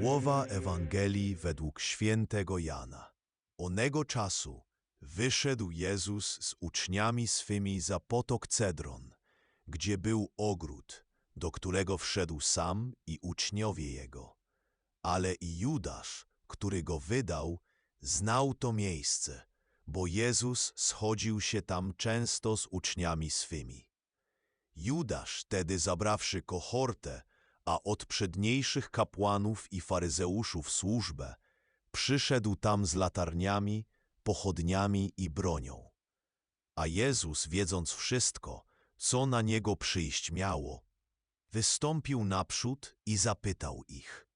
Słowa Ewangelii według świętego Jana. Onego czasu wyszedł Jezus z uczniami swymi za potok Cedron, gdzie był ogród, do którego wszedł sam i uczniowie jego. Ale i Judasz, który go wydał, znał to miejsce, bo Jezus schodził się tam często z uczniami swymi. Judasz tedy zabrawszy kohortę, a od przedniejszych kapłanów i faryzeuszów służbę, przyszedł tam z latarniami, pochodniami i bronią. A Jezus, wiedząc wszystko, co na niego przyjść miało, wystąpił naprzód i zapytał ich,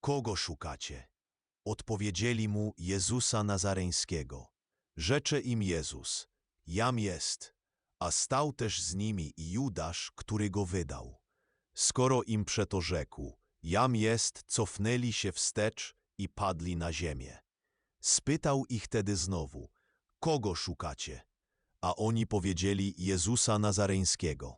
kogo szukacie? Odpowiedzieli mu Jezusa Nazareńskiego. Rzecze im Jezus, jam jest, a stał też z nimi i Judasz, który go wydał. Skoro im przeto rzekł, jam jest, cofnęli się wstecz i padli na ziemię. Spytał ich tedy znowu, kogo szukacie? A oni powiedzieli Jezusa Nazareńskiego.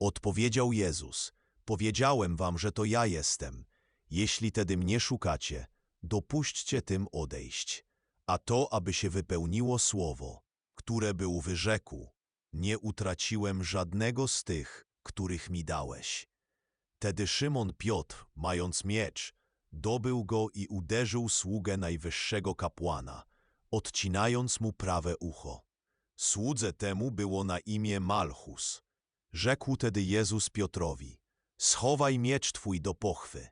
Odpowiedział Jezus, powiedziałem wam, że to ja jestem. Jeśli tedy mnie szukacie, dopuśćcie tym odejść. A to, aby się wypełniło słowo, które był wyrzekł, nie utraciłem żadnego z tych, których mi dałeś. Tedy Szymon Piotr, mając miecz, dobył go i uderzył sługę najwyższego kapłana, odcinając mu prawe ucho. Słudze temu było na imię Malchus. Rzekł tedy Jezus Piotrowi, schowaj miecz twój do pochwy.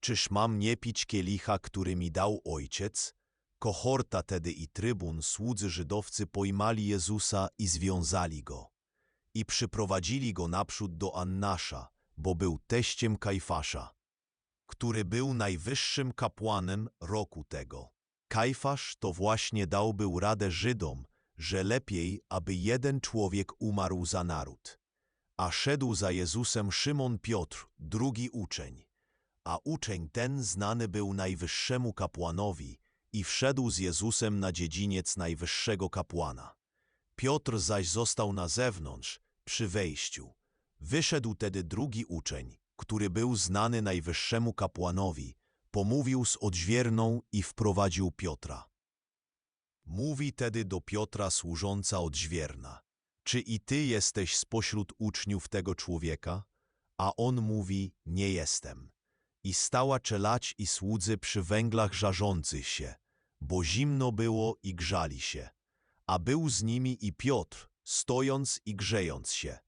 Czyż mam nie pić kielicha, który mi dał ojciec? Kohorta tedy i trybun, słudzy żydowcy, pojmali Jezusa i związali go. I przyprowadzili go naprzód do Annasza, bo był teściem Kajfasza, który był najwyższym kapłanem roku tego. Kajfasz to właśnie dał był radę Żydom, że lepiej, aby jeden człowiek umarł za naród. A szedł za Jezusem Szymon Piotr, drugi uczeń. A uczeń ten znany był najwyższemu kapłanowi i wszedł z Jezusem na dziedziniec najwyższego kapłana. Piotr zaś został na zewnątrz, przy wejściu. Wyszedł tedy drugi uczeń, który był znany najwyższemu kapłanowi, pomówił z odźwierną i wprowadził Piotra. Mówi tedy do Piotra służąca odźwierna, czy i ty jesteś spośród uczniów tego człowieka? A on mówi, nie jestem. I stała czelać i słudzy przy węglach żarzących się, bo zimno było i grzali się. A był z nimi i Piotr, stojąc i grzejąc się.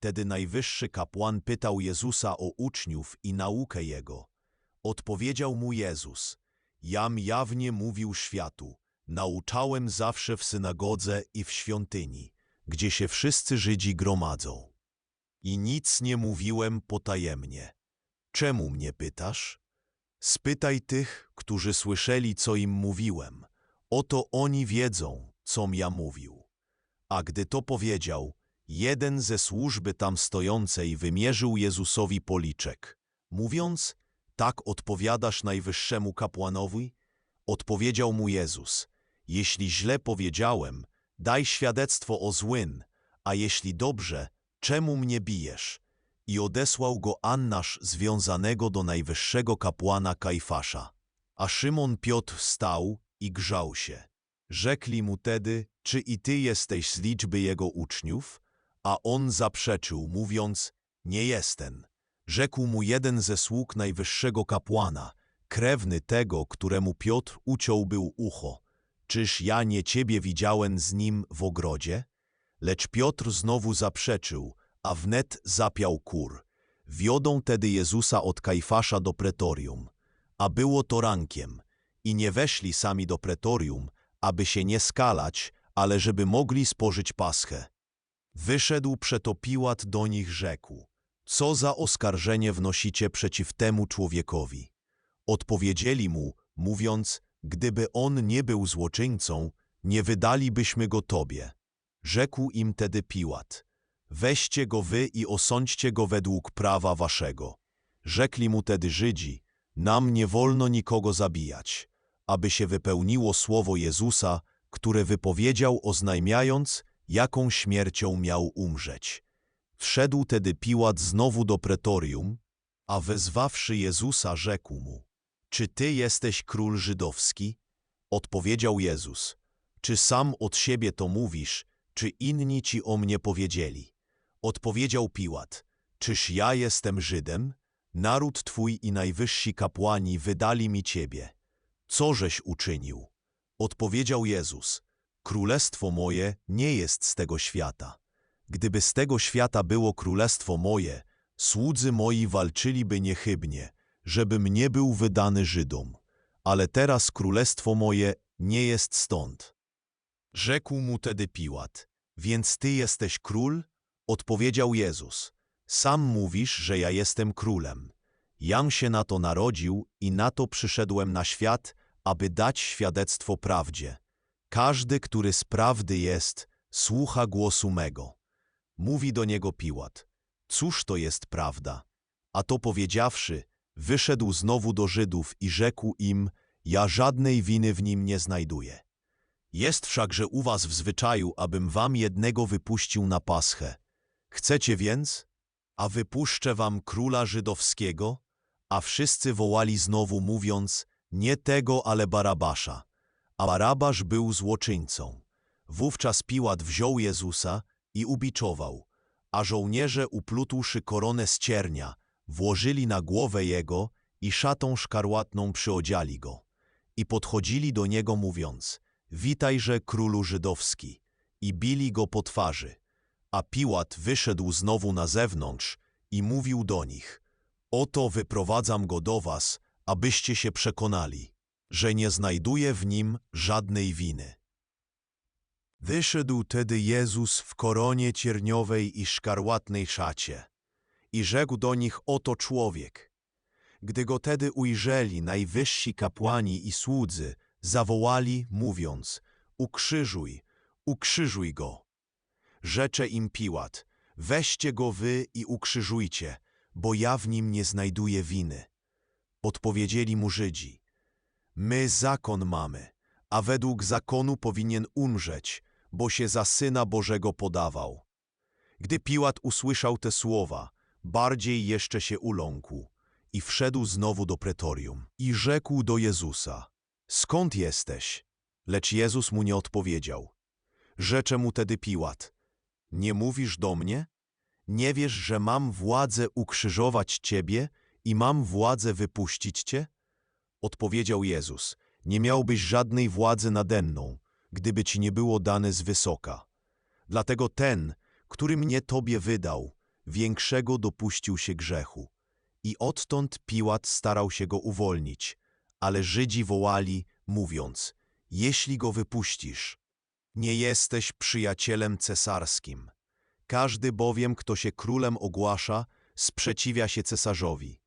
Tedy najwyższy kapłan pytał Jezusa o uczniów i naukę Jego. Odpowiedział mu Jezus, jam jawnie mówił światu, nauczałem zawsze w synagodze i w świątyni, gdzie się wszyscy Żydzi gromadzą. I nic nie mówiłem potajemnie. Czemu mnie pytasz? Spytaj tych, którzy słyszeli, co im mówiłem. Oto oni wiedzą, com ja mówił. A gdy to powiedział, jeden ze służby tam stojącej wymierzył Jezusowi policzek, mówiąc, tak odpowiadasz najwyższemu kapłanowi? Odpowiedział mu Jezus, jeśli źle powiedziałem, daj świadectwo o złym, a jeśli dobrze, czemu mnie bijesz? I odesłał go Annasz związanego do najwyższego kapłana Kajfasza. A Szymon Piotr stał i grzał się. Rzekli mu tedy, czy i ty jesteś z liczby jego uczniów? A on zaprzeczył, mówiąc, nie jestem. Rzekł mu jeden ze sług najwyższego kapłana, krewny tego, któremu Piotr uciął był ucho. Czyż ja nie ciebie widziałem z nim w ogrodzie? Lecz Piotr znowu zaprzeczył, a wnet zapiał kur. Wiodą tedy Jezusa od Kajfasza do pretorium. A było to rankiem. I nie weszli sami do pretorium, aby się nie skalać, ale żeby mogli spożyć paschę. Wyszedł przeto Piłat do nich rzekł, co za oskarżenie wnosicie przeciw temu człowiekowi? Odpowiedzieli mu, mówiąc, gdyby on nie był złoczyńcą, nie wydalibyśmy go tobie. Rzekł im tedy Piłat, weźcie go wy i osądźcie go według prawa waszego. Rzekli mu tedy Żydzi, nam nie wolno nikogo zabijać, aby się wypełniło słowo Jezusa, które wypowiedział oznajmiając, jaką śmiercią miał umrzeć. Wszedł tedy Piłat znowu do pretorium, a wezwawszy Jezusa rzekł mu, Czy ty jesteś król żydowski? Odpowiedział Jezus. Czy sam od siebie to mówisz, czy inni ci o mnie powiedzieli? Odpowiedział Piłat. Czyż ja jestem Żydem? Naród twój i najwyżsi kapłani wydali mi ciebie. Cożeś uczynił? Odpowiedział Jezus. Królestwo moje nie jest z tego świata. Gdyby z tego świata było królestwo moje, słudzy moi walczyliby niechybnie, żebym nie był wydany Żydom. Ale teraz królestwo moje nie jest stąd. Rzekł mu tedy Piłat, więc ty jesteś król? Odpowiedział Jezus, sam mówisz, że ja jestem królem. Jam się na to narodził i na to przyszedłem na świat, aby dać świadectwo prawdzie. Każdy, który z prawdy jest, słucha głosu mego. Mówi do niego Piłat, cóż to jest prawda? A to powiedziawszy, wyszedł znowu do Żydów i rzekł im, ja żadnej winy w nim nie znajduję. Jest wszakże u was w zwyczaju, abym wam jednego wypuścił na paschę. Chcecie więc? A wypuszczę wam króla żydowskiego? A wszyscy wołali znowu, mówiąc, nie tego, ale Barabasza. A Barabasz był złoczyńcą. Wówczas Piłat wziął Jezusa i ubiczował, a żołnierze uplutłszy koronę z ciernia, włożyli na głowę jego i szatą szkarłatną przyodziali go. I podchodzili do niego mówiąc, witajże królu żydowski, i bili go po twarzy. A Piłat wyszedł znowu na zewnątrz i mówił do nich, oto wyprowadzam go do was, abyście się przekonali, że nie znajduję w nim żadnej winy. Wyszedł tedy Jezus w koronie cierniowej i szkarłatnej szacie i rzekł do nich, oto człowiek. Gdy go tedy ujrzeli najwyżsi kapłani i słudzy, zawołali, mówiąc, ukrzyżuj, ukrzyżuj go. Rzecze im Piłat, weźcie go wy i ukrzyżujcie, bo ja w nim nie znajduję winy. Odpowiedzieli mu Żydzi, my zakon mamy, a według zakonu powinien umrzeć, bo się za Syna Bożego podawał. Gdy Piłat usłyszał te słowa, bardziej jeszcze się uląkł i wszedł znowu do pretorium i rzekł do Jezusa, skąd jesteś? Lecz Jezus mu nie odpowiedział. Rzecze mu tedy Piłat, nie mówisz do mnie? Nie wiesz, że mam władzę ukrzyżować ciebie i mam władzę wypuścić cię? Odpowiedział Jezus, nie miałbyś żadnej władzy nade mną, gdyby ci nie było dane z wysoka. Dlatego ten, który mnie tobie wydał, większego dopuścił się grzechu. I odtąd Piłat starał się go uwolnić, ale Żydzi wołali, mówiąc, jeśli go wypuścisz, nie jesteś przyjacielem cesarskim. Każdy bowiem, kto się królem ogłasza, sprzeciwia się cesarzowi.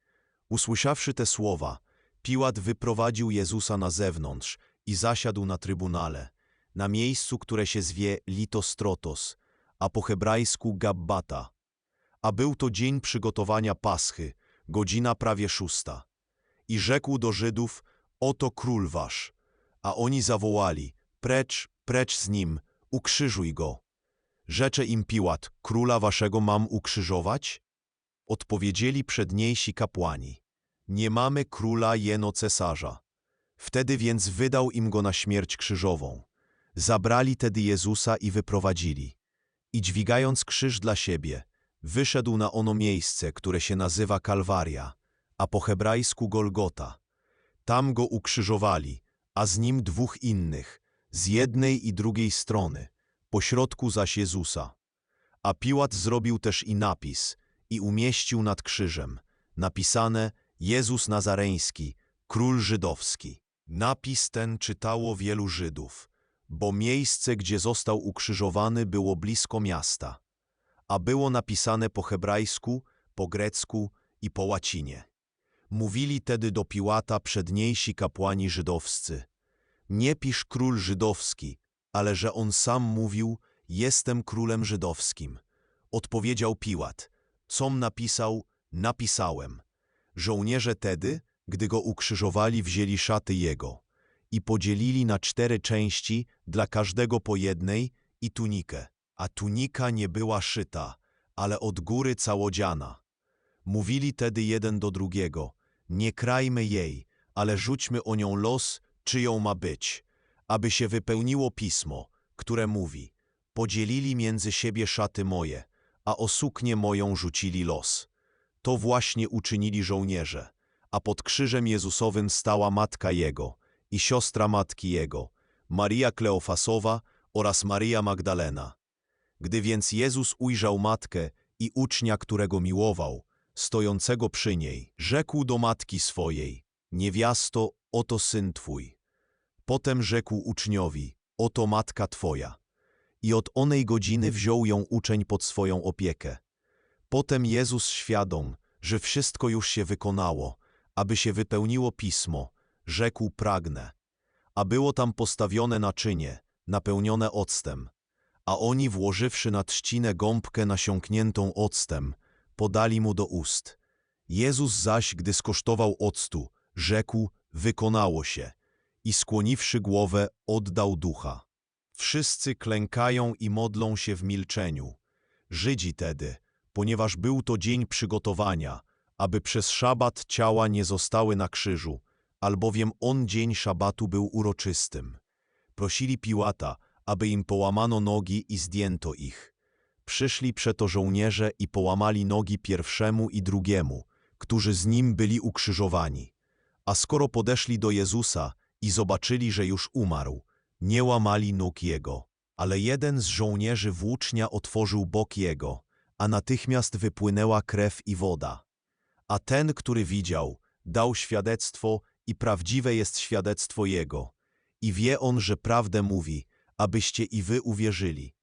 Usłyszawszy te słowa, Piłat wyprowadził Jezusa na zewnątrz i zasiadł na trybunale, na miejscu, które się zwie Litostrotos, a po hebrajsku Gabbata. A był to dzień przygotowania Paschy, godzina prawie szósta. I rzekł do Żydów, oto król wasz. A oni zawołali, precz, precz z nim, ukrzyżuj go. Rzecze im Piłat, króla waszego mam ukrzyżować? Odpowiedzieli przedniejsi kapłani, nie mamy króla jeno cesarza. Wtedy więc wydał im go na śmierć krzyżową. Zabrali tedy Jezusa i wyprowadzili. I dźwigając krzyż dla siebie, wyszedł na ono miejsce, które się nazywa Kalwaria, a po hebrajsku Golgota. Tam go ukrzyżowali, a z nim dwóch innych, z jednej i drugiej strony, pośrodku zaś Jezusa. A Piłat zrobił też i napis i umieścił nad krzyżem, napisane Jezus Nazareński, król żydowski. Napis ten czytało wielu Żydów, bo miejsce, gdzie został ukrzyżowany, było blisko miasta, a było napisane po hebrajsku, po grecku i po łacinie. Mówili tedy do Piłata przedniejsi kapłani żydowscy. Nie pisz król żydowski, ale że on sam mówił, jestem królem żydowskim. Odpowiedział Piłat, com napisał, napisałem. Żołnierze tedy, gdy go ukrzyżowali, wzięli szaty jego i podzielili na cztery części, dla każdego po jednej, i tunikę. A tunika nie była szyta, ale od góry całodziana. Mówili tedy jeden do drugiego, nie krajmy jej, ale rzućmy o nią los, czyją ma być, aby się wypełniło pismo, które mówi, podzielili między siebie szaty moje, a o suknię moją rzucili los. To właśnie uczynili żołnierze, a pod krzyżem Jezusowym stała matka Jego i siostra matki Jego, Maria Kleofasowa oraz Maria Magdalena. Gdy więc Jezus ujrzał matkę i ucznia, którego miłował, stojącego przy niej, rzekł do matki swojej, niewiasto, oto syn twój. Potem rzekł uczniowi, oto matka twoja. I od onej godziny wziął ją uczeń pod swoją opiekę. Potem Jezus świadom, że wszystko już się wykonało, aby się wypełniło pismo, rzekł pragnę. A było tam postawione naczynie, napełnione octem. A oni, włożywszy na trzcinę gąbkę nasiąkniętą octem, podali mu do ust. Jezus zaś, gdy skosztował octu, rzekł, wykonało się. I skłoniwszy głowę, oddał ducha. Wszyscy klękają i modlą się w milczeniu. Żydzi tedy, ponieważ był to dzień przygotowania, aby przez szabat ciała nie zostały na krzyżu, albowiem on dzień szabatu był uroczystym. Prosili Piłata, aby im połamano nogi i zdjęto ich. Przyszli przeto żołnierze i połamali nogi pierwszemu i drugiemu, którzy z nim byli ukrzyżowani. A skoro podeszli do Jezusa i zobaczyli, że już umarł, nie łamali nóg jego. Ale jeden z żołnierzy włócznia otworzył bok jego, a natychmiast wypłynęła krew i woda. A ten, który widział, dał świadectwo i prawdziwe jest świadectwo jego. I wie on, że prawdę mówi, abyście i wy uwierzyli.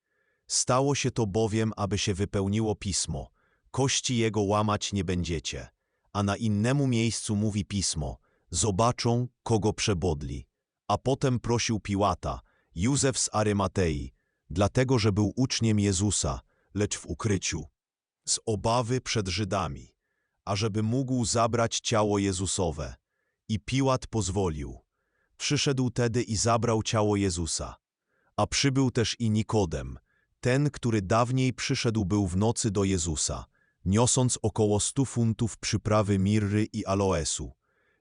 Stało się to bowiem, aby się wypełniło pismo. Kości jego łamać nie będziecie. A na innemu miejscu mówi pismo. Zobaczą, kogo przebodli. A potem prosił Piłata, Józef z Arymatei, dlatego, że był uczniem Jezusa, lecz w ukryciu, z obawy przed Żydami, ażeby mógł zabrać ciało Jezusowe. I Piłat pozwolił. Przyszedł tedy i zabrał ciało Jezusa. A przybył też i Nikodem, ten, który dawniej przyszedł był w nocy do Jezusa, niosąc około stu funtów przyprawy mirry i aloesu.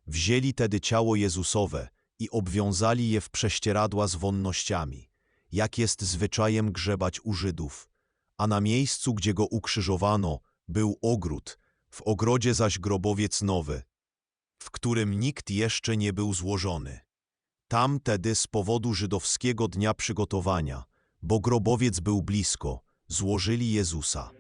Wzięli tedy ciało Jezusowe i obwiązali je w prześcieradła z wonnościami, jak jest zwyczajem grzebać u Żydów. A na miejscu, gdzie go ukrzyżowano, był ogród, w ogrodzie zaś grobowiec nowy, w którym nikt jeszcze nie był złożony. Tam tedy z powodu żydowskiego dnia przygotowania, bo grobowiec był blisko, złożyli Jezusa.